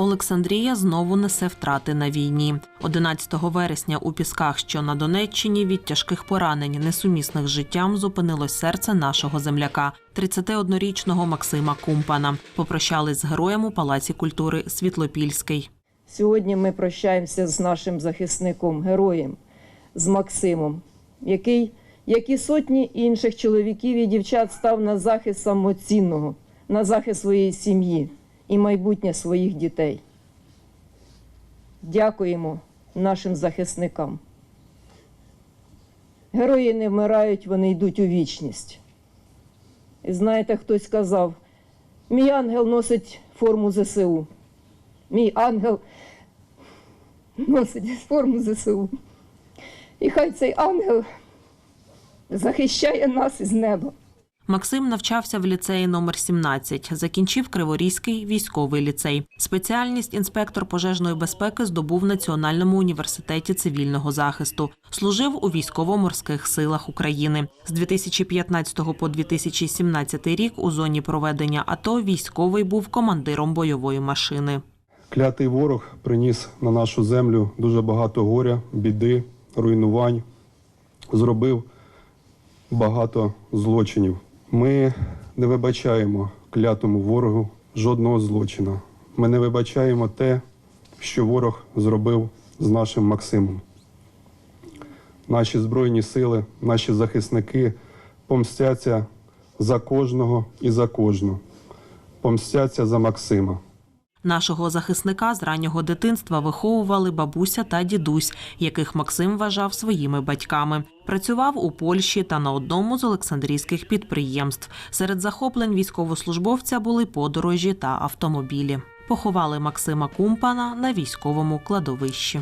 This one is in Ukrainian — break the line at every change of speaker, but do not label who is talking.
Олександрія знову несе втрати на війні. 11 вересня у Пісках, що на Донеччині, від тяжких поранень, несумісних з життям, зупинилось серце нашого земляка, 31-річного Максима Кумпана. Попрощались з героєм у Палаці культури Світлопільський.
Сьогодні ми прощаємося з нашим захисником, героєм, з Максимом, який, як і сотні інших чоловіків і дівчат, став на захист самоцінного, на захист своєї сім'ї і майбутнє своїх дітей. Дякуємо нашим захисникам. Герої не вмирають, вони йдуть у вічність. І знаєте, хтось сказав: мій ангел носить форму ЗСУ. Мій ангел носить форму ЗСУ. І хай цей ангел захищає нас із неба.
Максим навчався в ліцеї номер 17, закінчив Криворізький військовий ліцей. Спеціальність інспектор пожежної безпеки здобув в Національному університеті цивільного захисту. Служив у військово-морських силах України. З 2015 по 2017 рік у зоні проведення АТО військовий був командиром бойової машини.
Клятий ворог приніс на нашу землю дуже багато горя, біди, руйнувань, зробив багато злочинів. Ми не вибачаємо клятому ворогу жодного злочину. Ми не вибачаємо те, що ворог зробив з нашим Максимом. Наші Збройні сили, наші захисники помстяться за кожного і за кожну. Помстяться за Максима.
Нашого захисника з раннього дитинства виховували бабуся та дідусь, яких Максим вважав своїми батьками. Працював у Польщі та на одному з олександрійських підприємств. Серед захоплень військовослужбовця були подорожі та автомобілі. Поховали Максима Кумпана на військовому кладовищі.